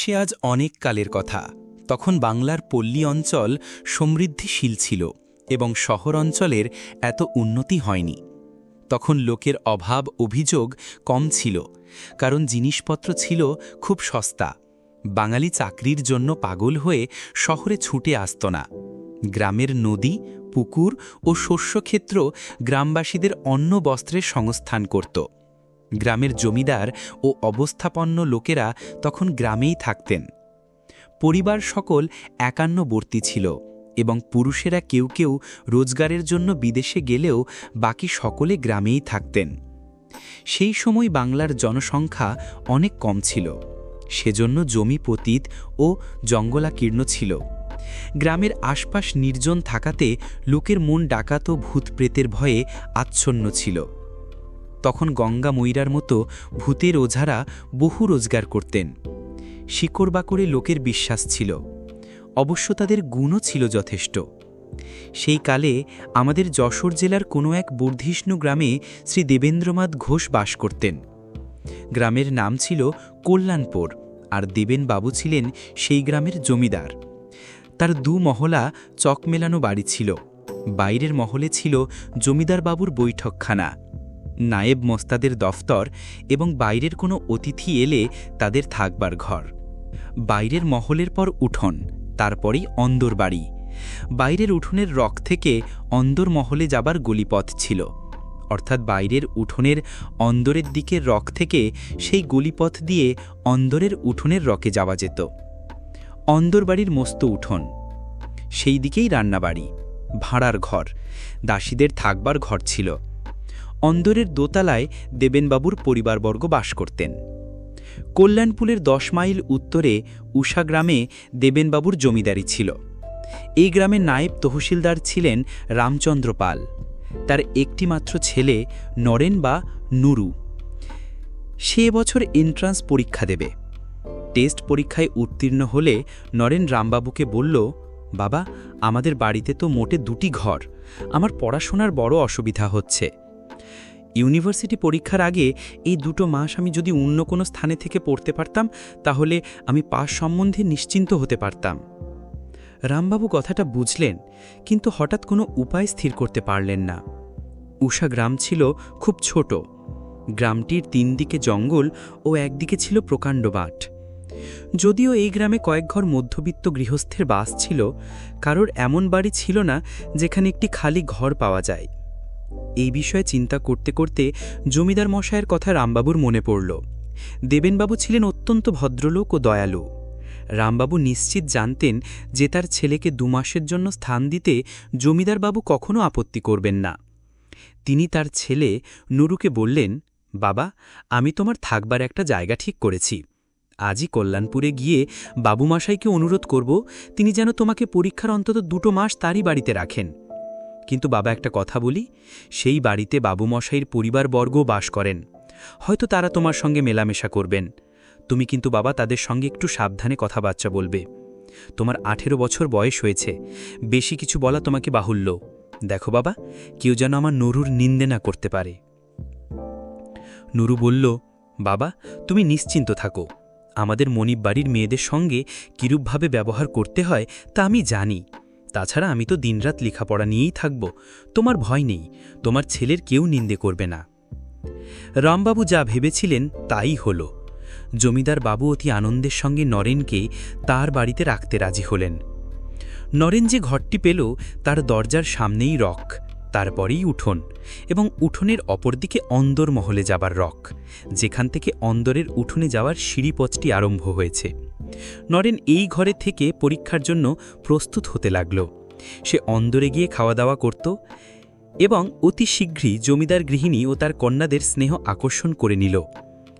সে আজ অনেক কালের কথা। তখন বাংলার পল্লী অঞ্চল সমৃদ্ধিশীল ছিল এবং শহর অঞ্চলের এত উন্নতি হয়নি। তখন লোকের অভাব, অভিযোগ কম ছিল, কারণ জিনিসপত্র ছিল খুব সস্তা। বাঙালি চাকরির জন্য পাগল হয়ে শহরে ছুটে আসত না। গ্রামের নদী, পুকুর ও শস্যক্ষেত্র গ্রামবাসীদের অন্ন বস্ত্রের সংস্থান করত। গ্রামের জমিদার ও অবস্থাপন্ন লোকেরা তখন গ্রামেই থাকতেন। পরিবার সকল একান্নবর্তী ছিল এবং পুরুষেরা কেউ কেউ রোজগারের জন্য বিদেশে গেলেও বাকি সকলে গ্রামেই থাকতেন। সেই সময় বাংলার জনসংখ্যা অনেক কম ছিল, সেজন্য জমি পতিত ও জঙ্গলাকীর্ণ ছিল। গ্রামের আশপাশ নির্জন থাকাতে লোকের মন ডাকাত ও ভূতপ্রেতের ভয়ে আচ্ছন্ন ছিল। তখন গঙ্গা ময়রার মতো ভূতের ওঝারা বহু রোজগার করতেন। শিকড় বাকড়ে লোকের বিশ্বাস ছিল। অবশ্য তাদের গুণও ছিল যথেষ্ট। সেই কালে আমাদের যশোর জেলার কোনো এক বর্ধিষ্ণু গ্রামে শ্রী দেবেন্দ্রনাথ ঘোষ বাস করতেন। গ্রামের নাম ছিল কল্যাণপুর আর দেবেন বাবু ছিলেন সেই গ্রামের জমিদার। তার দু মহলা চক মেলানো বাড়ি ছিল। বাইরের মহলে ছিল জমিদার বাবুর বৈঠকখানা। নায়েব মোস্তাদের দফতর এবং বাইরের কোনো অতিথি এলে তাদের থাকবার ঘর। বাইরের মহলের পর উঠোন, তারপরেই অন্দর বাড়ি। বাইরের উঠোনের রক থেকে অন্দর মহলে যাবার গলিপথ ছিল। অর্থাৎ বাইরের উঠোনের অন্দরের দিকের রক থেকে সেই গলিপথ দিয়ে অন্দরের উঠোনের রকে যাওয়া যেত। অন্দর বাড়ির মস্ত উঠোন। সেই দিকেই রান্নাবাড়ি, ভাড়ার ঘর, দাসীদের থাকবার ঘর ছিল। অন্দরের দোতলায় দেবেনবাবুর পরিবারবর্গ বাস করতেন। কল্যাণপুলের দশ মাইল উত্তরে উষা গ্রামে দেবেনবাবুর জমিদারি ছিল। এই গ্রামের নায়েব তহসিলদার ছিলেন রামচন্দ্র পাল। তার একটিমাত্র ছেলে নরেন বা নুরু। সে বছর এন্ট্রান্স পরীক্ষা দেবে। টেস্ট পরীক্ষায় উত্তীর্ণ হলে নরেন রামবাবুকে বলল, বাবা, আমাদের বাড়িতে তো মোটে দুটি ঘর। আমার পড়াশোনার বড় অসুবিধা হচ্ছে। ইউনিভার্সিটি পরীক্ষার আগে এই দুটো মাস আমি যদি অন্য কোনো স্থানে থেকে পড়তে পারতাম, তাহলে আমি পাস সম্বন্ধে নিশ্চিন্ত হতে পারতাম। রামবাবু কথাটা বুঝলেন, কিন্তু হঠাৎ কোনো উপায় স্থির করতে পারলেন না। উষা গ্রাম ছিল খুব ছোট। গ্রামটির তিন দিকে জঙ্গল ও একদিকে ছিল প্রকাণ্ড বাট যদিও এই গ্রামে কয়েক ঘর মধ্যবিত্ত গৃহস্থের বাস ছিল, কারোর এমন বাড়ি ছিল না যেখানে একটি খালি ঘর পাওয়া যায়। এই বিষয়ে চিন্তা করতে করতে জমিদার মশায়ের কথা রামবাবুর মনে পড়ল। দেবেনবাবু ছিলেন অত্যন্ত ভদ্রলোক ও দয়ালু। রামবাবু নিশ্চিত জানতেন যে তার ছেলেকে দুমাসের জন্য স্থান দিতে জমিদারবাবু কখনো আপত্তি করবেন না। তিনি তার ছেলে নুরুকে বললেন, বাবা, আমি তোমার থাকবার একটা জায়গা ঠিক করেছি। আজই কল্যাণপুরে গিয়ে বাবুমাশাইকে অনুরোধ করব, তিনি যেন তোমাকে পরীক্ষার অন্তত দুটো মাস তারই বাড়িতে রাখেন। কিন্তু বাবা একটা কথা বলি, সেই বাড়িতে বাবুমশাইয়ের পরিবারবর্গ বাস করেন। হয়তো তারা তোমার সঙ্গে মেলামেশা করবেন। তুমি কিন্তু বাবা তাদের সঙ্গে একটু সাবধানে কথাবার্তা বলবে। তোমার আঠেরো বছর বয়স হয়েছে, বেশি কিছু বলা তোমাকে বাহুল্য। দেখো বাবা, কেউ যেন আমার নুরুর নিন্দে না করতে পারে। নুরু বলল, বাবা, তুমি নিশ্চিন্ত থাকো। আমাদের মনিব বাড়ির মেয়েদের সঙ্গে কিরূপভাবে ব্যবহার করতে হয় তা আমি জানি। তাছাড়া আমি তো দিনরাত লেখাপড়া নিয়েই থাকব, তোমার ভয় নেই, তোমার ছেলের কেউ নিন্দে করবে না। রামবাবু যা ভেবেছিলেন তাই হল। জমিদার বাবু অতি আনন্দের সঙ্গে নরেনকে তার বাড়িতে রাখতে রাজি হলেন। নরেন যে ঘরটি পেল, তার দরজার সামনেই রক। তারপরেই উঠোন এবং উঠোনের অপরদিকে অন্দর মহলে যাবার রক, যেখান থেকে অন্দরের উঠোনে যাওয়ার সিঁড়িপথটি আরম্ভ হয়েছে। নরেন এই ঘরে থেকে পরীক্ষার জন্য প্রস্তুত হতে লাগল। সে অন্দরে গিয়ে খাওয়া দাওয়া করত এবং অতি শীঘ্রই জমিদার গৃহিণী ও তার কন্যাদের স্নেহ আকর্ষণ করে নিল।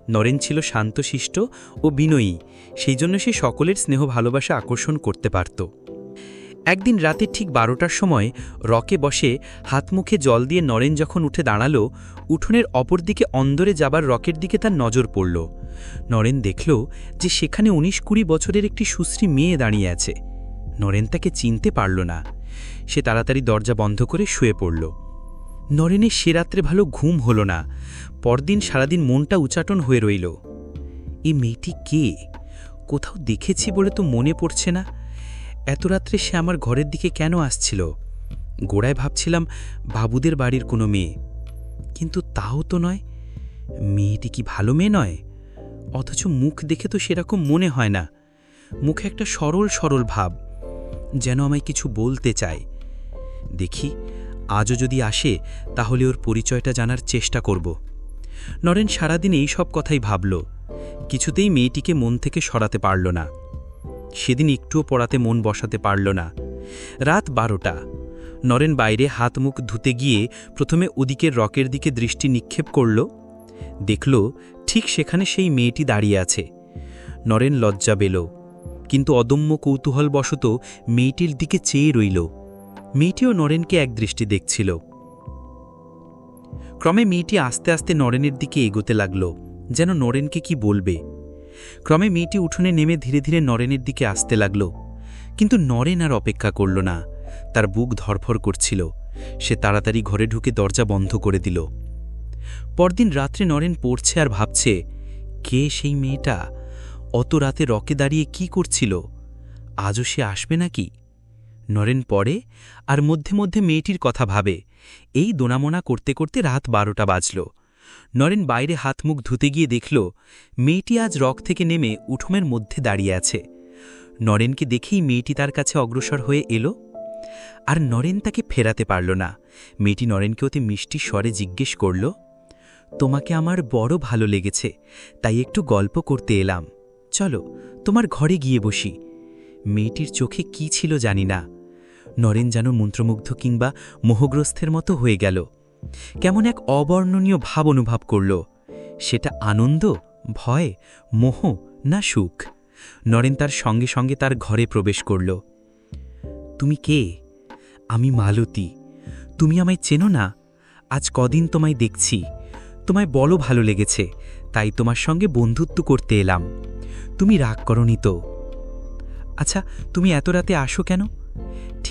নরেন ছিল শান্তশিষ্ট ও বিনয়ী, সেই জন্য সে সকলের স্নেহ ভালোবাসা আকর্ষণ করতে পারত। একদিন রাতে ঠিক বারোটার সময় রকে বসে হাত মুখে জল দিয়ে নরেন যখন উঠে দাঁড়াল, উঠোনের অপর দিকে অন্দরে যাবার রকের দিকে তার নজর পড়ল। নরেন দেখল যে সেখানে উনিশ কুড়ি বছরের একটি সুশ্রী মেয়ে দাঁড়িয়ে আছে। নরেন তাকে চিনতে পারল না। সে তাড়াতাড়ি দরজা বন্ধ করে শুয়ে পড়ল। নরেনের সে রাত্রে ভালো ঘুম হল না। পরদিন সারাদিন মনটা উচাটন হয়ে রইল। এই মেয়েটি কে? কোথাও দেখেছি বলে তো মনে পড়ছে না? এত রাত্রে সে আমার ঘরের দিকে কেন আসছিল? গোড়ায় ভাবছিলাম বাবুদের বাড়ির কোনো মেয়ে। কিন্তু তাও তো নয়। মেয়েটি কি ভালো মেয়ে নয়? অথচ মুখ দেখে তো সেরকম মনে হয় না। মুখে একটা সরল সরল ভাব, যেন আমায় কিছু বলতে চায়। দেখি, আজও যদি আসে, তাহলে ওর পরিচয়টা জানার চেষ্টা করব। নরেন সারাদিন এই সব কথাই ভাবল। কিছুতেই মেয়েটিকে মন থেকে সরাতে পারল না। সেদিন একটুও পড়াতে মন বসাতে পারল না। রাত বারোটা। নরেন বাইরে হাত মুখ ধুতে গিয়ে প্রথমে ওদিকের রকের দিকে দৃষ্টি নিক্ষেপ করল। দেখল ঠিক সেখানে সেই মেয়েটি দাঁড়িয়ে আছে। নরেন লজ্জা পেল। কিন্তু অদম্য কৌতূহলবশত মেয়েটির দিকে চেয়ে রইল। মেয়েটিও নরেনকে এক দৃষ্টি দেখছিল। ক্রমে মেয়েটি আস্তে আস্তে নরেনের দিকে এগোতে লাগল, যেন নরেনকে কি বলবে। ক্রমে মেয়েটি উঠোনে নেমে ধীরে ধীরে নরেনের দিকে আসতে লাগল। কিন্তু নরেন আর অপেক্ষা করল না। তার বুক ধরফর করছিল। সে তাড়াতাড়ি ঘরে ঢুকে দরজা বন্ধ করে দিল। পরদিন রাত্রে নরেন পড়ছে আর ভাবছে, কে সেই মেয়েটা? অত রাতে রকে দাঁড়িয়ে কি করছিল? আজও সে আসবে নাকি? নরেন পড়ে আর মধ্যে মধ্যে মেয়েটির কথা ভাবে। এই দোনামোনা করতে করতে রাত বারোটা বাজল। নরেন বাইরে হাত মুখ ধুতে গিয়ে দেখল, মেয়েটি আজ রক থেকে নেমে উঠোমের মধ্যে দাঁড়িয়ে আছে। নরেনকে দেখেই মেয়েটি তার কাছে অগ্রসর হয়ে এলো। আর নরেন তাকে ফেরাতে পারল না। মেয়েটি নরেনকে অতি মিষ্টি স্বরে জিজ্ঞেস করল, তোমাকে আমার বড় ভালো লেগেছে, তাই একটু গল্প করতে এলাম। চলো, তোমার ঘরে গিয়ে বসি। মেয়েটির চোখে কি ছিল জানি না। নরেন যেন মন্ত্রমুগ্ধ কিংবা মোহগ্রস্থের মতো হয়ে গেল। কেমন এক অবর্ণনীয় ভাব অনুভব করল। সেটা আনন্দ, ভয়, মোহ না সুখ? নরেন তার সঙ্গে সঙ্গে তার ঘরে প্রবেশ করল। তুমি কে? আমি মালতী। তুমি আমায় চেনো না? আজ কদিন তোমায় দেখছি। তোমায় বলো ভালো লেগেছে। তাই তোমার সঙ্গে বন্ধুত্ব করতে এলাম। তুমি রাগ করনি তো? আচ্ছা তুমি এত রাতে আসো কেন?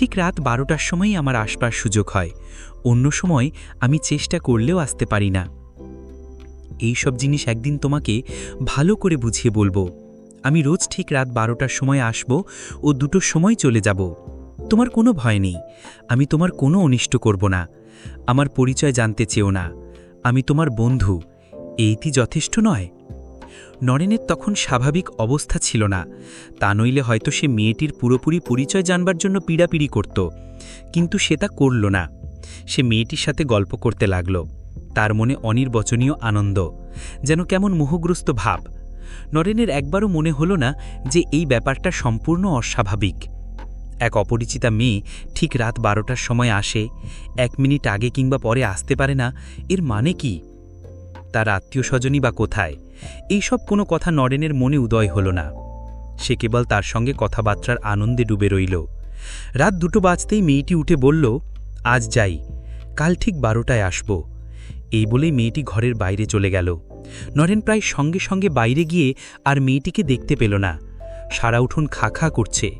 ঠিক রাত বারোটার সময়ই আমার আসবার সুযোগ হয়। অন্য সময় আমি চেষ্টা করলেও আসতে পারি না। এই সব জিনিস একদিন তোমাকে ভালো করে বুঝিয়ে বলব। আমি রোজ ঠিক রাত বারোটার সময় আসব ও দুটোর সময় চলে যাব। তোমার কোনো ভয় নেই। আমি তোমার কোনো অনিষ্ট করব না। আমার পরিচয় জানতে চেও না। আমি তোমার বন্ধু। এইটি যথেষ্ট নয়। নরেনের তখন স্বাভাবিক অবস্থা ছিল না। তা নইলে হয়তো সে মেয়েটির পুরোপুরি পরিচয় জানবার জন্য পীড়াপিড়ি করত। কিন্তু সে তা করল না। সে মেয়েটির সাথে গল্প করতে লাগল। তার মনে অনির্বচনীয় আনন্দ, যেন কেমন মোহগ্রস্ত ভাব। নরেনের একবারও মনে হল না যে এই ব্যাপারটা সম্পূর্ণ অস্বাভাবিক। এক অপরিচিতা মেয়ে ঠিক রাত বারোটার সময় আসে, এক মিনিট আগে কিংবা পরে আসতে পারে না, এর মানে কি? তার আত্মীয় স্বজনই বা কোথায়? এইসব কোনো কথা নরেনের মনে উদয় হল না। সে কেবল তার সঙ্গে কথাবার্তার আনন্দে ডুবে রইল। রাত দুটো বাজতেই মেয়েটি উঠে বলল, আজ যাই, কাল ঠিক বারোটায় আসব। এই বলেই মেয়েটি ঘরের বাইরে চলে গেল। নরেন প্রায় সঙ্গে সঙ্গে বাইরে গিয়ে আর মেয়েটিকে দেখতে পেল না। সারা উঠোন খা খা করছে,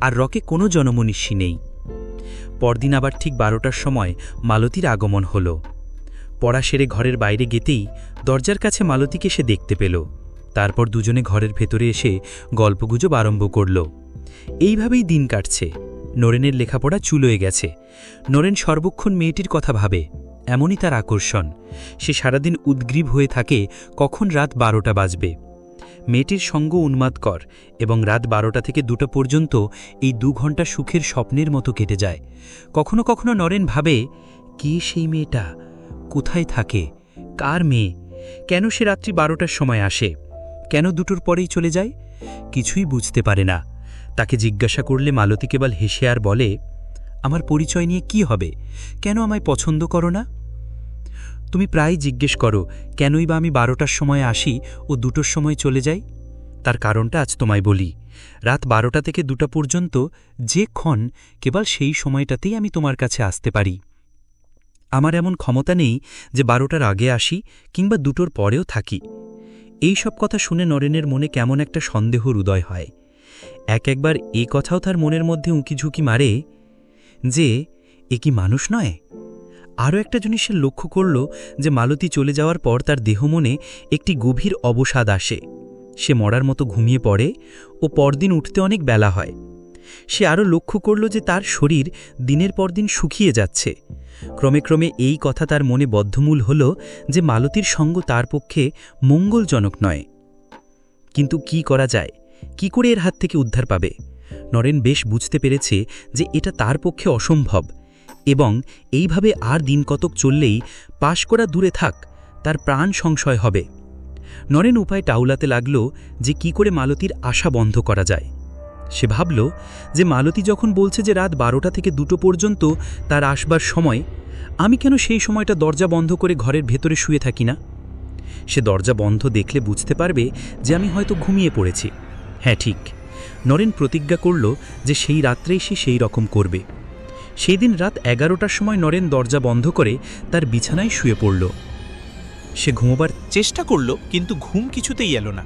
আর রকে কোনো জনমনীষী নেই। পরদিন আবার ঠিক বারোটার সময় মালতীর আগমন হলো। পড়া সেরে ঘরের বাইরে গেতেই দরজার কাছে মালতীকে সে দেখতে পেল। তারপর দুজনে ঘরের ভেতরে এসে গল্পগুজব আরম্ভ করল। এইভাবেই দিন কাটছে। নরেনের লেখাপড়া চুলোয় গেছে। নরেন সর্বক্ষণ মেয়েটির কথা ভাবে। এমনই তার আকর্ষণ। সে সারাদিন উদ্গ্রীব হয়ে থাকে কখন রাত বারোটা বাজবে। মেয়েটির সঙ্গ উন্মাদকর এবং রাত বারোটা থেকে দুটো পর্যন্ত এই দু ঘণ্টা সুখের স্বপ্নের মতো কেটে যায়। কখনো কখনো নরেন ভাবে, কে সেই মেয়েটা? কোথায় থাকে? কার মেয়ে? কেন সে রাত্রি বারোটার সময় আসে? কেন দুটোর পরেই চলে যায়? কিছুই বুঝতে পারে না। তাকে জিজ্ঞাসা করলে মালতী কেবল হেসে আর বলে, আমার পরিচয় নিয়ে কি হবে? কেন আমায় পছন্দ করো না? তুমি প্রায় জিজ্ঞেস করো, কেনই বা আমি বারোটার সময় আসি ও দুটোর সময় চলে যাই? তার কারণটা আজ তোমায় বলি। রাত বারোটা থেকে দুটা পর্যন্ত যে ক্ষণ কেবল সেই সময়টাতেই আমি তোমার কাছে আসতে পারি। আমার এমন ক্ষমতা নেই যে বারোটার আগে আসি কিংবা দুটোর পরেও থাকি। এই সব কথা শুনে নরেনের মনে কেমন একটা সন্দেহর উদয় হয়। এক একবার এ কথাও তার মনের মধ্যে উঁকিঝুঁকি মারে যে, এ কি মানুষ নয়? আরও একটা জিনিস সে লক্ষ্য করল যে মালতী চলে যাওয়ার পর তার দেহ মনে একটি গভীর অবসাদ আসে। সে মরার মতো ঘুমিয়ে পড়ে ও পরদিন উঠতে অনেক বেলা হয়। সে আরও লক্ষ্য করল যে তার শরীর দিনের পর দিন শুকিয়ে যাচ্ছে। ক্রমে ক্রমে এই কথা তার মনে বদ্ধমূল হল যে মালতীর সঙ্গ তার পক্ষে মঙ্গলজনক নয়। কিন্তু কি করা যায়? কি করে এর হাত থেকে উদ্ধার পাবে? নরেন বেশ বুঝতে পেরেছে যে এটা তার পক্ষে অসম্ভব এবং এইভাবে আর দিন কতক চললেই পাশ করা দূরে থাক, তার প্রাণ সংশয় হবে। নরেন উপায় টাউলাতে লাগল যে কি করে মালতীর আশা বন্ধ করা যায়। সে ভাবল যে মালতী যখন বলছে যে রাত বারোটা থেকে দুটো পর্যন্ত তার আসবার সময়, আমি কেন সেই সময়টা দরজা বন্ধ করে ঘরের ভেতরে শুয়ে থাকি না? সে দরজা বন্ধ দেখলে বুঝতে পারবে যে আমি হয়তো ঘুমিয়ে পড়েছি। হ্যাঁ ঠিক। নরেন প্রতিজ্ঞা করল যে সেই রাত্রেই সে সেই রকম করবে। সেই দিন রাত এগারোটার সময় নরেন দরজা বন্ধ করে তার বিছানায় শুয়ে পড়ল। সে ঘুমোবার চেষ্টা করল, কিন্তু ঘুম কিছুতেই এলো না।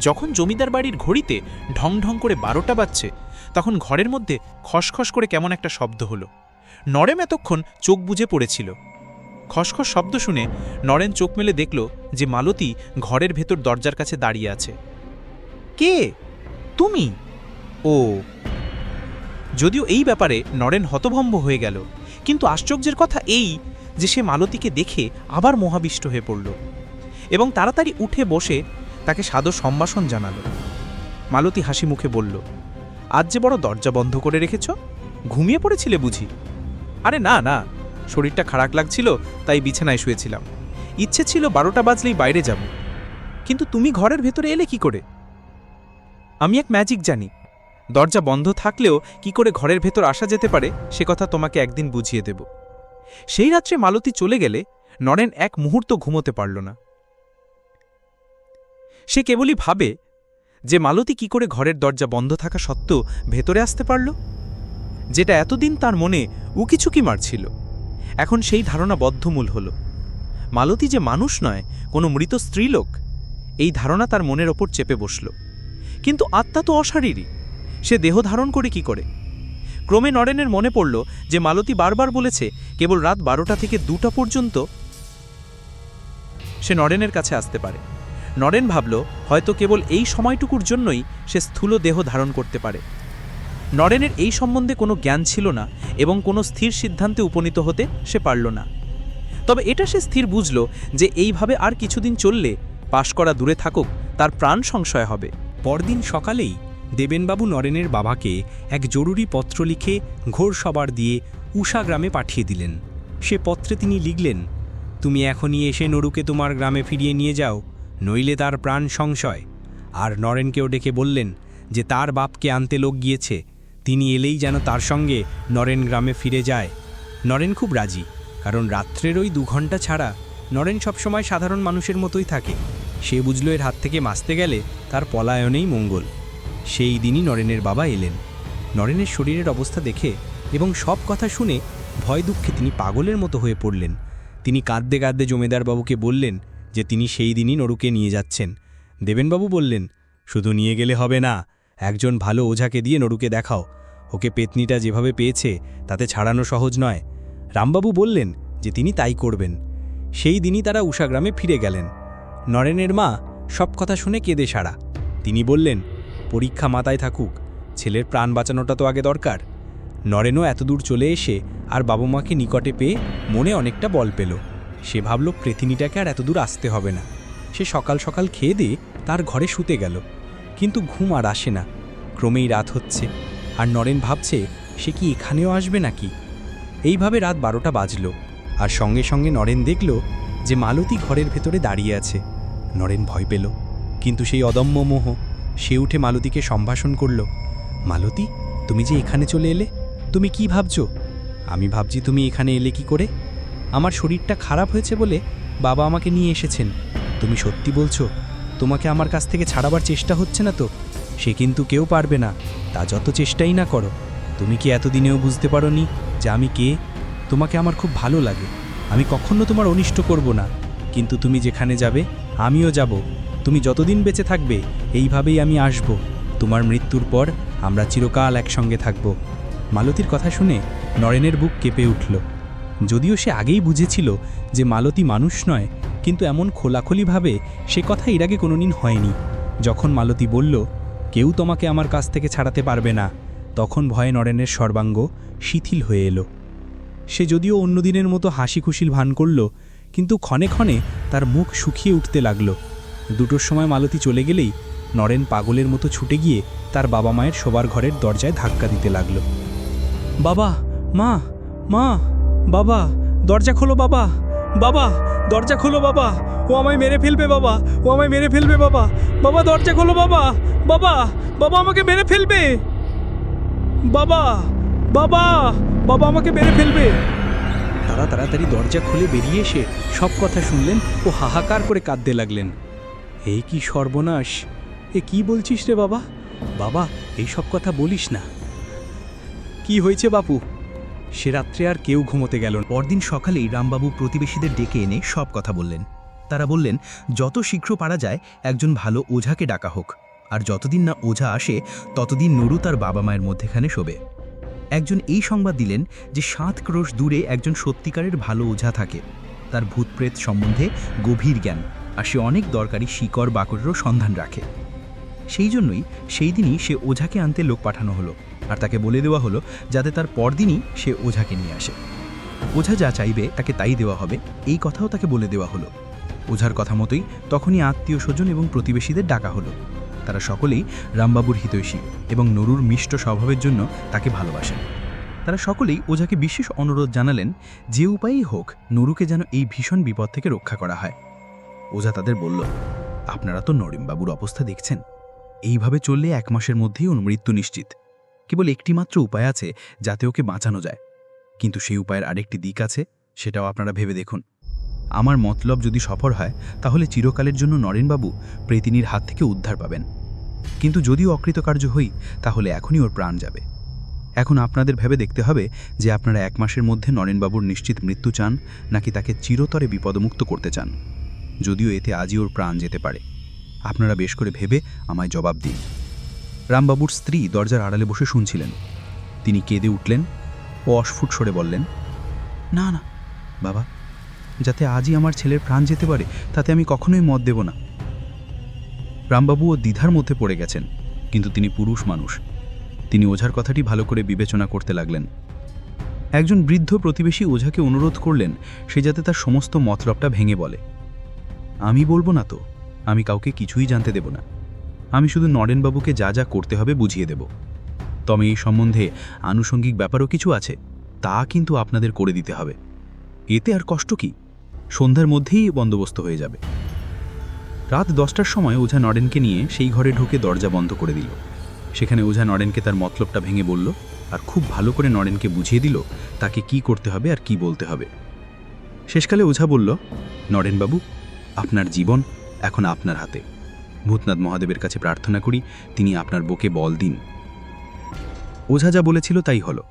যখন জমিদার বাড়ির ঘড়িতে ঢং ঢং করে বারোটা বাজছে, তখন ঘরের মধ্যে খসখস করে কেমন একটা শব্দ হলো। নরেম এতক্ষণ চোখ বুজে পড়েছিল। খসখস শব্দ শুনে নরেন চোখ মেলে দেখল যে মালতী ঘরের ভেতর দরজার কাছে দাঁড়িয়ে আছে। কে? তুমি? ও। যদিও এই ব্যাপারে নরেন হতভম্ব হয়ে গেল, কিন্তু আশ্চর্যের কথা এই যে সে মালতীকে দেখে আবার মহাবিষ্ট হয়ে পড়ল এবং তাড়াতাড়ি উঠে বসে তাকে সাদর সম্ভাষণ জানালো। মালতী হাসি মুখে বলল, আজ যে বড় দরজা বন্ধ করে রেখেছ? ঘুমিয়ে পড়েছিলে বুঝি? আরে না না, শরীরটা খারাপ লাগছিল, তাই বিছানায় শুয়েছিলাম। ইচ্ছে ছিল বারোটা বাজলেই বাইরে যাব। কিন্তু তুমি ঘরের ভেতরে এলে কি করে? আমি এক ম্যাজিক জানি। দরজা বন্ধ থাকলেও কি করে ঘরের ভেতর আসা যেতে পারে, সে কথা তোমাকে একদিন বুঝিয়ে দেব। সেই রাত্রে মালতী চলে গেলে নরেন এক মুহূর্ত ঘুমোতে পারল না। সে কেবলই ভাবে যে মালতী কি করে ঘরের দরজা বন্ধ থাকা সত্ত্বেও ভেতরে আসতে পারল? যেটা এতদিন তার মনে উকিচুকি মারছিল। এখন সেই ধারণা বদ্ধমূল হল। মালতী যে মানুষ নয়, কোনো মৃত স্ত্রীলোক, এই ধারণা তার মনের ওপর চেপে বসল। কিন্তু আত্মা তো অশারীরই। সে দেহ ধারণ করে কি করে? ক্রমে নরেনের মনে পড়ল যে মালতী বারবার বলেছে, কেবল রাত বারোটা থেকে দুটা পর্যন্ত সে নরেনের কাছে আসতে পারে। নরেন ভাবল, হয়তো কেবল এই সময়টুকুর জন্যই সে স্থূল দেহ ধারণ করতে পারে। নরেনের এই সম্বন্ধে কোনো জ্ঞান ছিল না এবং কোনো স্থির সিদ্ধান্তে উপনীত হতে সে পারল না। তবে এটা সে স্থির বুঝল যে এইভাবে আর কিছুদিন চললে, পাশ করা দূরে থাকুক, তার প্রাণ সংশয় হবে। পরদিন সকালেই দেবেনবাবু নরেনের বাবাকে এক জরুরি পত্র লিখে ঘোরসবার দিয়ে উষা গ্রামে পাঠিয়ে দিলেন। সে পত্রে তিনি লিখলেন, তুমি এখনই এসে নরুকে তোমার গ্রামে ফিরিয়ে নিয়ে যাও। নইলে তার প্রাণ সংশয়। আর নরেনকেও ডেকে বললেন যে তার বাপকে আনতে লোক গিয়েছে। তিনি এলেই যেন তার সঙ্গে নরেন গ্রামে ফিরে যায়। নরেন খুব রাজি, কারণ রাত্রের ওই দু ঘণ্টা ছাড়া নরেন সবসময় সাধারণ মানুষের মতোই থাকে। সে বুঝল এর হাত থেকে বাঁচতে গেলে তার পলায়নেই মঙ্গল। সেই দিনই নরেনের বাবা এলেন। নরেনের শরীরের অবস্থা দেখে এবং সব কথা শুনে ভয় দুঃখে তিনি পাগলের মতো হয়ে পড়লেন। তিনি কাঁদতে কাঁদতে জমিদারবাবুকে বললেন যে তিনি সেই দিনই নরুকে নিয়ে যাচ্ছেন। দেবেনবাবু বললেন, শুধু নিয়ে গেলে হবে না, একজন ভালো ওঝাকে দিয়ে নরুকে দেখাও। ওকে পেতনিটা যেভাবে পেয়েছে, তাতে ছাড়ানো সহজ নয়। রামবাবু বললেন যে তিনি তাই করবেন। সেই দিনই তারা উষাগ্রামে ফিরে গেলেন। নরেনের মা সব কথা শুনে কেঁদে সারা তিনি বললেন, পরীক্ষা মাথায় থাকুক, ছেলের প্রাণ বাঁচানোটা তো আগে দরকার। নরেনও এতদূর চলে এসে আর বাবা মাকে নিকটে পেয়ে মনে অনেকটা বল পেল। সে ভাবল প্রেথিনীটাকে আর এতদূর আসতে হবে না। সে সকাল সকাল খেয়ে দিয়ে তার ঘরে শুতে গেল। কিন্তু ঘুম আর আসে না। ক্রমেই রাত হচ্ছে। আর নরেন ভাবছে, সে কি এখানেও আসবে নাকি? এইভাবে রাত বারোটা বাজল। আর সঙ্গে সঙ্গে নরেন দেখল যে মালতী ঘরের ভেতরে দাঁড়িয়ে আছে। নরেন ভয় পেল। কিন্তু সেই অদম্য মোহ, সে উঠে মালতীকে সম্ভাষণ করল, মালতী, তুমি যে এখানে চলে এলে, তুমি কি ভাবছ? আমি ভাবছি তুমি এখানে এলে কি করে? আমার শরীরটা খারাপ হয়েছে বলে বাবা আমাকে নিয়ে এসেছেন। তুমি সত্যি বলছো, তোমাকে আমার কাছ থেকে ছাড়াবার চেষ্টা হচ্ছে না তো? সে কিন্তু কেউ পারবে না। তা যত চেষ্টাই না করো। তুমি কি এতদিনেও বুঝতে পারোনি যে আমি কে? তোমাকে আমার খুব ভালো লাগে। আমি কখনো তোমার অনিষ্ট করব না। কিন্তু তুমি যেখানে যাবে, আমিও যাব। তুমি যতদিন বেঁচে থাকবে, এইভাবেই আমি আসব। তোমার মৃত্যুর পর আমরা চিরকাল একসঙ্গে থাকব। মালতীর কথা শুনে নরেনের বুক কেঁপে উঠল। যদিও সে আগেই বুঝেছিল যে মালতী মানুষ নয়, কিন্তু এমন খোলাখলিভাবে সে কথা এর আগে কোনোদিন হয়নি। যখন মালতী বলল, কেউ তোমাকে আমার কাছ থেকে ছাড়াতে পারবে না, তখন ভয়ে নরেনের সর্বাঙ্গ শিথিল হয়ে এলো। সে যদিও অন্যদিনের মতো হাসি খুশিল ভান করল, কিন্তু ক্ষণে ক্ষণে তার মুখ শুকিয়ে উঠতে লাগল। দুটোর সময় মালতী চলে গেলেই নরেন পাগলের মতো ছুটে গিয়ে তার বাবা মায়ের শোবার ঘরের দরজায় ধাক্কা দিতে লাগল। বাবা, মা মা! বাবা, দরজা খোলো বাবা। বাবা, দরজা খোলো বাবা। ও আমায় মেরে ফেলবে বাবা। ও আমায় মেরে ফেলবে বাবা। বাবা, দরজা খোলো বাবা। বাবা বাবা আমাকে মেরে ফেলবে। বাবা বাবা বাবা আমাকে মেরে ফেলবে। তারা তাড়াতাড়ি দরজা খুলে বেরিয়ে এসে সব কথা শুনলেন ও হাহাকার করে কাঁদতে লাগলেন। এই কি সর্বনাশ। এ কি বলছিস রে বাবা? বাবা, এই সব কথা বলিস না। কি হয়েছে বাপু? সে রাত্রে আর কেউ ঘুমোতে গেল পরদিন সকালেই রামবাবু প্রতিবেশীদের ডেকে এনে সব কথা বললেন। তারা বললেন, যত শীঘ্র পারা যায়, একজন ভালো ওঝাকে ডাকা হোক। আর যতদিন না ওঝা আসে, ততদিন নুরু তার বাবা মায়ের মধ্যেখানে শোবে। একজন এই সংবাদ দিলেন যে সাত ক্রোশ দূরে একজন সত্যিকারের ভালো ওঝা থাকে। তার ভূতপ্রেত সম্বন্ধে গভীর জ্ঞান, আর সে অনেক দরকারি শিকড় বাকরেরও সন্ধান রাখে। সেই জন্যই সেই দিনই সে ওঝাকে আনতে লোক পাঠানো হলো আর তাকে বলে দেওয়া হলো যাতে তার পরদিনই সে ওঝাকে নিয়ে আসে। ওঝা যা চাইবে তাকে তাই দেওয়া হবে, এই কথাও তাকে বলে দেওয়া হলো। ওঝার কথা মতোই তখনই আত্মীয় স্বজন এবং প্রতিবেশীদের ডাকা হলো। তারা সকলেই রামবাবুর হিতৈষী এবং নরুর মিষ্ট স্বভাবের জন্য তাকে ভালোবাসেন। তারা সকলেই ওঝাকে বিশেষ অনুরোধ জানালেন যে উপায়েই হোক নরুকে যেন এই ভীষণ বিপদ থেকে রক্ষা করা হয়। ওঝা তাদের বলল, আপনারা তো নরিমবাবুর অবস্থা দেখছেন। এইভাবে চললে এক মাসের মধ্যেই ওর মৃত্যু নিশ্চিত। কেবল একটিমাত্র উপায় আছে, যাতে ওকে বাঁচানো যায়। কিন্তু সেই উপায়ের আরেকটি দিক আছে, সেটাও আপনারা ভেবে দেখুন। আমার মতলব যদি সফল হয়, তাহলে চিরকালের জন্য নরেনবাবু প্রেতিনীর হাত থেকে উদ্ধার পাবেন। কিন্তু যদিও অকৃতকার্য হই, তাহলে এখনই ওর প্রাণ যাবে। এখন আপনাদের ভেবে দেখতে হবে যে আপনারা এক মাসের মধ্যে নরেনবাবুর নিশ্চিত মৃত্যু চান, নাকি তাকে চিরতরে বিপদমুক্ত করতে চান। যদিও এতে আজই ওর প্রাণ যেতে পারে। আপনারা বেশ করে ভেবে আমায় জবাব দিন। রামবাবুর স্ত্রী দরজার আড়ালে বসে শুনছিলেন। তিনি কেঁদে উঠলেন ও অস্ফুট সরে বললেন, না না, বাবা, যাতে আজই আমার ছেলের প্রাণ যেতে পারে, তাতে আমি কখনোই মত দেব না। রামবাবু ও দ্বিধার মধ্যে পড়ে গেছেন, কিন্তু তিনি পুরুষ মানুষ। তিনি ওঝার কথাটি ভালো করে বিবেচনা করতে লাগলেন। একজন বৃদ্ধ প্রতিবেশী ওঝাকে অনুরোধ করলেন, সে যাতে তার সমস্ত মতলবটা ভেঙে বলে। আমি বলব না তো আমি কাউকে কিছুই জানতে দেব না। আমি শুধু নরেনবাবুকে যা যা করতে হবে বুঝিয়ে দেব। তবে এই সম্বন্ধে আনুষঙ্গিক ব্যাপারও কিছু আছে, তা কিন্তু আপনাদের করে দিতে হবে। এতে আর কষ্ট কি? সন্ধ্যার মধ্যেই বন্দোবস্ত হয়ে যাবে। রাত দশটার সময় ওঝা নরেনকে নিয়ে সেই ঘরে ঢুকে দরজা বন্ধ করে দিল। সেখানে ওঝা নরেনকে তার মতলবটা ভেঙে বলল, আর খুব ভালো করে নরেনকে বুঝিয়ে দিল, তাকে কি করতে হবে আর কি বলতে হবে? শেষকালে ওঝা বলল, নরেনবাবু, আপনার জীবন এখন আপনার হাতে। ভূতনাথ মহাদেবের কাছে প্রার্থনা করি, তিনি আপনার বুকে বল দিন। ওঝা যা বলেছিল তাই হলো।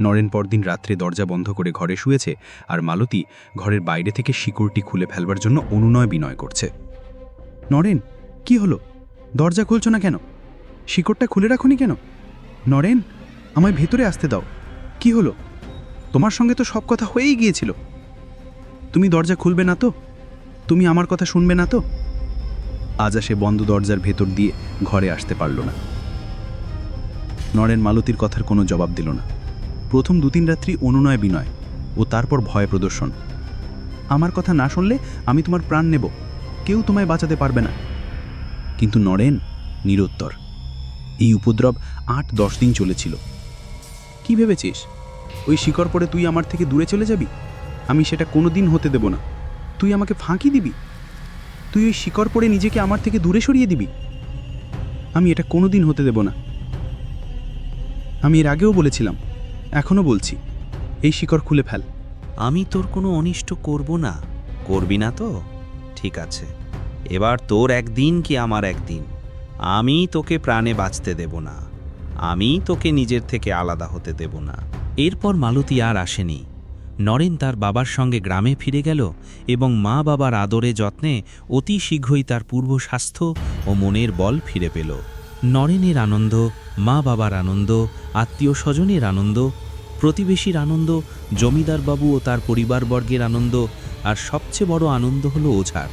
নরেন পরদিন রাত্রে দরজা বন্ধ করে ঘরে শুয়েছে, আর মালতী ঘরের বাইরে থেকে শিকড়টি খুলে ফেলবার জন্য অনুনয় বিনয় করছে। নরেন, কি হলো? দরজা খুলছ না কেন? শিকড়টা খুলে রাখুনি কেন? নরেন, আমায় ভেতরে আসতে দাও। কি হলো? তোমার সঙ্গে তো সব কথা হয়েই গিয়েছিল। তুমি দরজা খুলবে না তো? তুমি আমার কথা শুনবে না তো? আজ সে বন্ধ দরজার ভেতর দিয়ে ঘরে আসতে পারল না। নরেন মালতীর কথার কোনো জবাব দিল না। প্রথম দু তিন রাত্রি অনুনয় বিনয় ও তারপর ভয় প্রদর্শন। আমার কথা না শুনলে আমি তোমার প্রাণ নেব। কেউ তোমায় বাঁচাতে পারবে না। কিন্তু নরেন নিরুত্তর। এই উপদ্রব আট দশ দিন চলেছিল। কি ভেবেছিস? ওই শিকড় পরে তুই আমার থেকে দূরে চলে যাবি? আমি সেটা কোনো দিন হতে দেব না। তুই আমাকে ফাঁকি দিবি? তুই ওই শিকড় পরে নিজেকে আমার থেকে দূরে সরিয়ে দিবি? আমি এটা কোনো দিন হতে দেব না। আমি এর আগেও বলেছিলাম, এখনও বলছি, এই শিকড় খুলে ফেল। আমি তোর কোনো অনিষ্ট করব না। করবি না তো? ঠিক আছে। এবার তোর একদিন কি আমার একদিন। আমি তোকে প্রাণে বাঁচতে দেব না। আমি তোকে নিজের থেকে আলাদা হতে দেব না। এরপর মালতী আর আসেনি। নরেন তার বাবার সঙ্গে গ্রামে ফিরে গেল এবং মা বাবার আদরে যত্নে অতি শীঘ্রই তার পূর্ব স্বাস্থ্য ও মনের বল ফিরে পেল। নরেনের আনন্দ, মা বাবার আনন্দ, আত্মীয় স্বজনের আনন্দ, প্রতিবেশীর আনন্দ জমিদারবাবু ও তার পরিবারবর্গের আনন্দ আর সবচেয়ে বড় আনন্দ হলো ওঝার।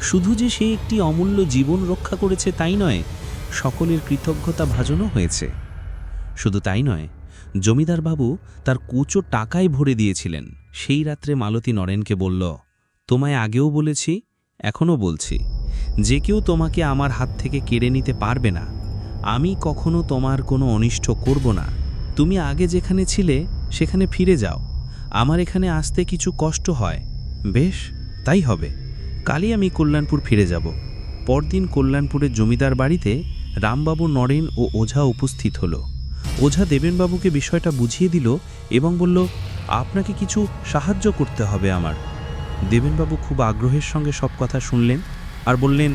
শুধু যে সে একটি অমূল্য জীবন রক্ষা করেছে তাই নয়, সকলের কৃতজ্ঞতা ভাজনও হয়েছে। শুধু তাই নয় জমিদার বাবু তার কুচো টাকায় ভরে দিয়েছিলেন। সেই রাত্রে মালতী নরেনকে বলল, তোমায় আগেও বলেছি, এখনও বলছি। যে কেউ তোমাকে আমার হাত থেকে কেড়ে নিতে পারবে না। আমি কখনো তোমার কোনো অনিষ্ট করব না। তুমি আগে যেখানে ছিলে, সেখানে ফিরে যাও। আমার এখানে আসতে কিছু কষ্ট হয়। বেশ, তাই হবে। কালই আমি কল্যাণপুর ফিরে যাব। পরদিন কল্যাণপুরের জমিদার বাড়িতে রামবাবু নরেন ও ওঝা উপস্থিত হলো। ওঝা দেবেনবাবুকে বিষয়টা বুঝিয়ে দিল এবং বলল, আপনাকে কিছু সাহায্য করতে হবে আমার। দেবেনবাবু খুব আগ্রহের সঙ্গে সব কথা শুনলেন আর বললেন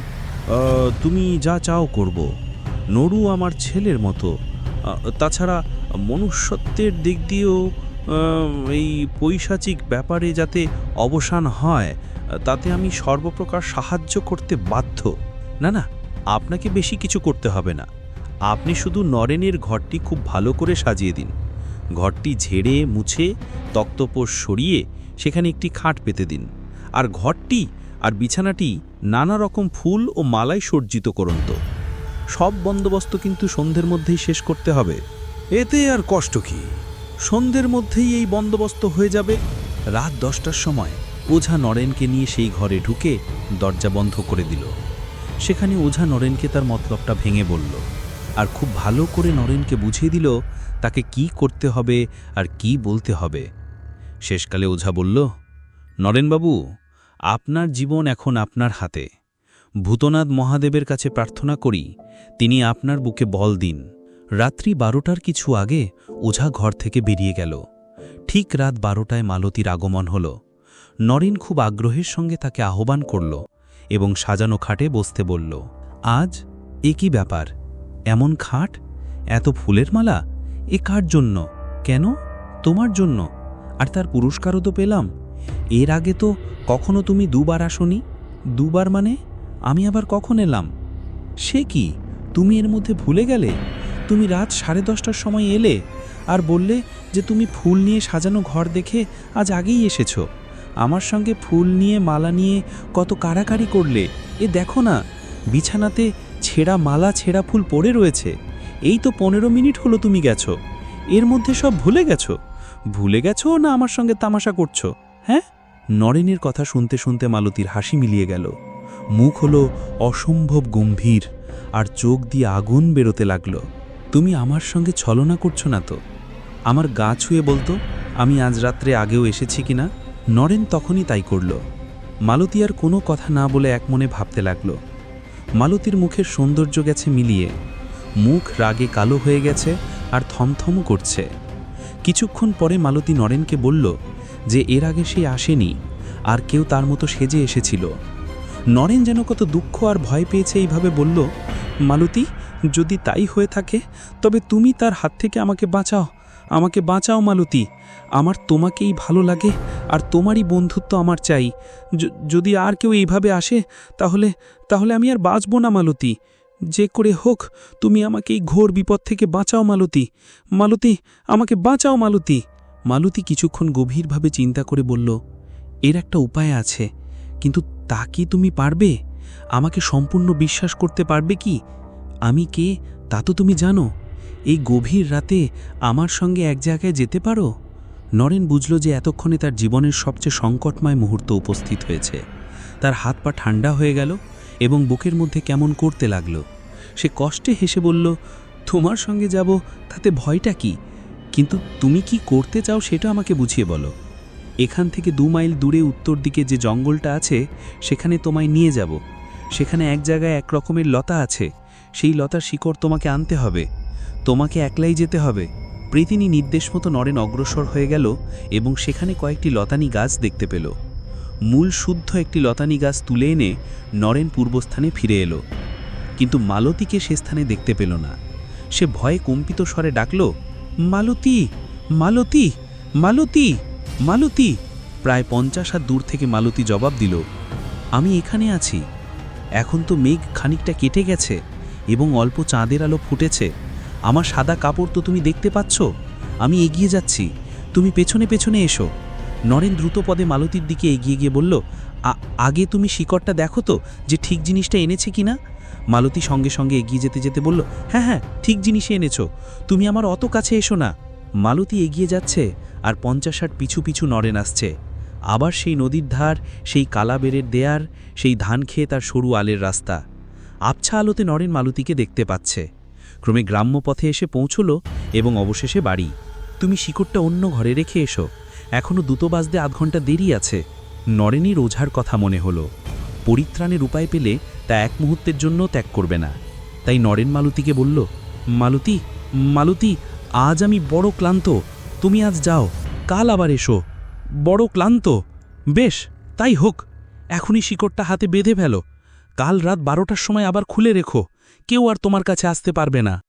তুমি যা চাও করব। নরু আমার ছেলের মতো। তাছাড়া মনুষ্যত্বের দিক দিয়েও এই পৈশাচিক ব্যাপারে যাতে অবসান হয়, তাতে আমি সর্বপ্রকার সাহায্য করতে বাধ্য। না না, আপনাকে বেশি কিছু করতে হবে না। আপনি শুধু নরেনের ঘরটি খুব ভালো করে সাজিয়ে দিন। ঘরটি ঝেড়ে, মুছে তক্তপোষ সরিয়ে সেখানে একটি খাট পেতে দিন। আর ঘরটি আর বিছানাটি নানা রকম ফুল ও মালায় সজ্জিত করুন তো। সব বন্দোবস্ত কিন্তু সন্ধ্যের মধ্যেই শেষ করতে হবে। এতে আর কষ্ট কি? সন্ধ্যের মধ্যেই এই বন্দোবস্ত হয়ে যাবে। রাত দশটার সময় ওঝা নরেনকে নিয়ে সেই ঘরে ঢুকে দরজা বন্ধ করে দিল। সেখানে ওঝা নরেনকে তার মতলবটা ভেঙে বলল আর খুব ভালো করে নরেনকে বুঝিয়ে দিল তাকে কি করতে হবে আর কি বলতে হবে। শেষকালে ওঝা বলল, নরেনবাবু, আপনার জীবন এখন আপনার হাতে। ভূতনাথ মহাদেবের কাছে প্রার্থনা করি, তিনি আপনার বুকে বল দিন। রাত্রি বারোটার কিছু আগে ওঝা ঘর থেকে বেরিয়ে গেল। ঠিক রাত বারোটায় মালতীর আগমন হল। নরেন খুব আগ্রহের সঙ্গে তাকে আহ্বান করল এবং সাজানো খাটে বসতে বলল, আজ এ কি ব্যাপার? এমন খাট? এত ফুলের মালা? এ কার জন্য? কেন? তোমার জন্য। আর তার পুরস্কারও তো পেলাম। এর আগে তো কখনো তুমি দুবার আসনি। দুবার মানে? আমি আবার কখন এলাম? সে কি? তুমি এর মধ্যে ভুলে গেলে? তুমি রাত সাড়ে দশটার সময় এলে আর বললে যে তুমি ফুল নিয়ে সাজানো ঘর দেখে আজ আগেই এসেছ। আমার সঙ্গে ফুল নিয়ে, মালা নিয়ে কত কাড়াকাড়ি করলে? এ দেখো না, বিছানাতে ছেঁড়া মালা, ছেঁড়া ফুল পড়ে রয়েছে। এই তো পনেরো মিনিট হলো তুমি গেছো। এর মধ্যে সব ভুলে গেছো? ভুলে গেছো না আমার সঙ্গে তামাশা করছ? হ্যাঁ? নরেনের কথা শুনতে শুনতে মালতীর হাসি মিলিয়ে গেল। মুখ হলো অসম্ভব গম্ভীর আর চোখ দিয়ে আগুন বেরোতে লাগল। তুমি আমার সঙ্গে ছলনা করছ না তো? আমার গা ছুঁয়ে বলতো, আমি আজ রাত্রে আগেও এসেছি কিনা? নরেন তখনই তাই করল। মালতী আর কোনো কথা না বলে এক মনে ভাবতে লাগল। মালতীর মুখের সৌন্দর্য গেছে মিলিয়ে। মুখ রাগে কালো হয়ে গেছে আর থমথমও করছে। কিছুক্ষণ পরে মালতী নরেনকে বলল যে এর আগে সে আসেনি, আর কেউ তার মতো সেজে এসেছিল। নরেন যেন কত দুঃখ আর ভয় পেয়েছে এইভাবে বলল, মালতী, যদি তাই হয়ে থাকে, তবে তুমি তার হাত থেকে আমাকে বাঁচাও। আমাকে বাঁচাও মালতী। আমার তোমাকেই ভালো লাগে, আর তোমারই বন্ধুত্ব আমার চাই। যদি আর কেউ এইভাবে আসে, তাহলে তাহলে আমি আর বাঁচব না মালতী। যে করে হোক, তুমি আমাকে এই ঘোর বিপদ থেকে বাঁচাও মালতী। মালতী, আমাকে বাঁচাও মালতী। মালতী কিছুক্ষণ গভীরভাবে চিন্তা করে বলল, এর একটা উপায় আছে। কিন্তু তা কি তুমি পারবে? আমাকে সম্পূর্ণ বিশ্বাস করতে পারবে কি? আমি কে? তা তো তুমি জানো। এই গভীর রাতে আমার সঙ্গে এক জায়গায় যেতে পারো? নরেন বুঝল যে এতক্ষণে তার জীবনের সবচেয়ে সংকটময় মুহূর্ত উপস্থিত হয়েছে। তার হাত পা ঠান্ডা হয়ে গেল এবং বুকের মধ্যে কেমন করতে লাগল। সে কষ্টে হেসে বলল, তোমার সঙ্গে যাব, তাতে ভয়টা কি? কিন্তু তুমি কি করতে চাও সেটা আমাকে বুঝিয়ে বলো। এখান থেকে দু মাইল দূরে উত্তর দিকে যে জঙ্গলটা আছে, সেখানে তোমায় নিয়ে যাব। সেখানে এক জায়গায় এক রকমের লতা আছে। সেই লতার শিকড় তোমাকে আনতে হবে। তোমাকে একলাই যেতে হবে। প্রীতিনি নির্দেশ মতো নরেন অগ্রসর হয়ে গেল এবং সেখানে কয়েকটি লতানি গাছ দেখতে পেল। মূল শুদ্ধ একটি লতানি গাছ তুলে এনে নরেন পূর্বস্থানে ফিরে এলো। কিন্তু মালতীকে সে স্থানে দেখতে পেল না। সে ভয়ে কম্পিত স্বরে ডাকল, মালতী মালতী মালতী মালতী। প্রায় পঞ্চাশ হাত দূর থেকে মালতী জবাব দিল, আমি এখানে আছি। এখন তো মেঘ খানিকটা কেটে গেছে এবং অল্প চাঁদের আলো ফুটেছে। আমার সাদা কাপড় তো তুমি দেখতে পাচ্ছ। আমি এগিয়ে যাচ্ছি। তুমি পেছনে পেছনে এসো। নরেন দ্রুত পদে মালতীর দিকে এগিয়ে গিয়ে বলল আগে তুমি শিকড়টা দেখো তো যে ঠিক জিনিসটা এনেছে কিনা? মালতী সঙ্গে সঙ্গে এগিয়ে যেতে যেতে বলল হ্যাঁ হ্যাঁ ঠিক জিনিসই এনেছো। তুমি আমার অত কাছে এসো না। মালতী এগিয়ে যাচ্ছে আর পঞ্চাশ ষাট পিছু পিছু নরেন আসছে। আবার সেই নদীর ধার, সেই কালাবেরের দেয়ার, সেই ধান খেয়ে তার সরু আলের রাস্তা। আবছা আলোতে নরেন মালতীকে দেখতে পাচ্ছে। ক্রমে গ্রাম্য পথে এসে পৌঁছল এবং অবশেষে বাড়ি। তুমি শিকড়টা অন্য ঘরে রেখে এসো। এখনও দুটো বাজতে আধ ঘণ্টা দেরি আছে। নরেনের ওঝার কথা মনে হলো। পরিত্রাণের উপায় পেলে তা এক মুহূর্তের জন্য ত্যাগ করবে না। তাই নরেন মালতীকে বলল, মালতী মালতী, আজ আমি বড় ক্লান্ত। তুমি আজ যাও, কাল আবার এসো। বড় ক্লান্ত। বেশ, তাই হোক। এখনই শিকড়টা হাতে বেঁধে ফেলো। কাল রাত বারোটার সময় আবার খুলে রেখো। কেউ আর তোমার কাছে আসতে পারবে না।